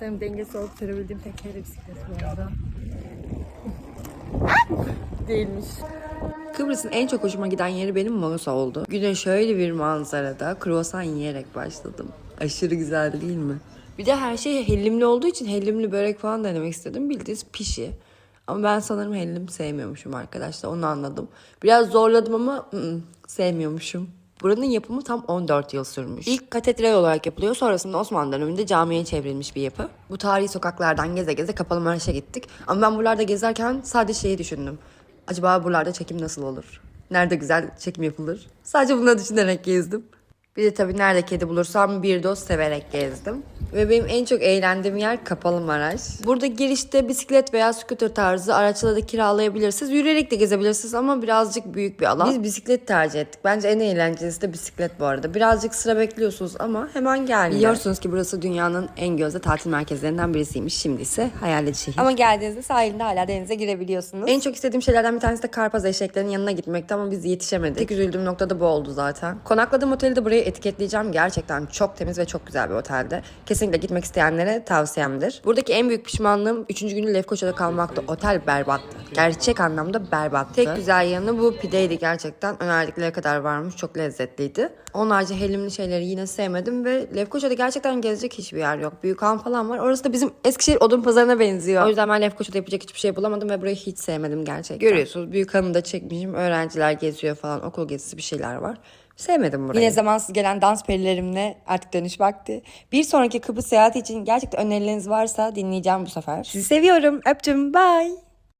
Sanırım dengesiz olup sürebildiğim tek kere bisiklet bu arada. Değilmiş. Kıbrıs'ın en çok hoşuma giden yeri benim Mausa oldu. Güne şöyle bir manzarada kruvasan yiyerek başladım. Aşırı güzeldi değil mi? Bir de her şey hellimli olduğu için hellimli börek falan denemek istedim. Bildiğiniz pişi. Ama ben sanırım hellim sevmiyormuşum arkadaşlar. Onu anladım. Biraz zorladım ama ı-ı, sevmiyormuşum. Buranın yapımı tam 14 yıl sürmüş. İlk katedral olarak yapılıyor. Sonrasında Osmanlı döneminde camiye çevrilmiş bir yapı. Bu tarihi sokaklardan geze geze Kapalı Maraş'a gittik. Ama ben buralarda gezerken sadece şeyi düşündüm. Acaba buralarda çekim nasıl olur? Nerede güzel çekim yapılır? Sadece bunları düşünerek gezdim. Bir de tabii nerede kedi bulursam bir dost severek gezdim. Ve benim en çok eğlendiğim yer Kapalı Maraş. Burada girişte bisiklet veya scooter tarzı araçları da kiralayabilirsiniz. Yürüyerek de gezebilirsiniz ama birazcık büyük bir alan. Biz bisiklet tercih ettik. Bence en eğlencelisi de bisiklet bu arada. Birazcık sıra bekliyorsunuz ama hemen gelmiyor. Biliyorsunuz ki burası dünyanın en gözde tatil merkezlerinden birisiymiş. Şimdi ise hayalli şehir. Ama geldiğinizde sahilinde hala denize girebiliyorsunuz. En çok istediğim şeylerden bir tanesi de Karpaz eşeklerinin yanına gitmekti ama biz yetişemedik. Tek üzüldüğüm nokta da bu oldu zaten. Konakladığım oteli de buraya etiketleyeceğim. Gerçekten çok temiz ve çok güzel bir otelde. Kesinlikle gitmek isteyenlere tavsiyemdir. Buradaki en büyük pişmanlığım 3. günü Lefkoşa'da kalmaktı. Otel berbattı. Gerçek anlamda berbattı. Tek güzel yanı bu pideydi gerçekten. Önerdikleri kadar varmış. Çok lezzetliydi. Onun harici hellimli şeyleri yine sevmedim ve Lefkoşa'da gerçekten gezecek hiçbir yer yok. Büyükhan falan var. Orası da bizim Eskişehir odun pazarına benziyor. O yüzden ben Lefkoşa'da yapacak hiçbir şey bulamadım ve burayı hiç sevmedim gerçekten. Görüyorsunuz Büyükhan'ı da çekmişim. Öğrenciler geziyor falan. Okul gezisi bir şeyler var. Sevmedim burayı. Yine zamansız gelen dans perilerimle artık dönüş vakti. Bir sonraki Kıbrıs seyahati için gerçekten önerileriniz varsa dinleyeceğim bu sefer. Sizi seviyorum. Öptüm. Bye.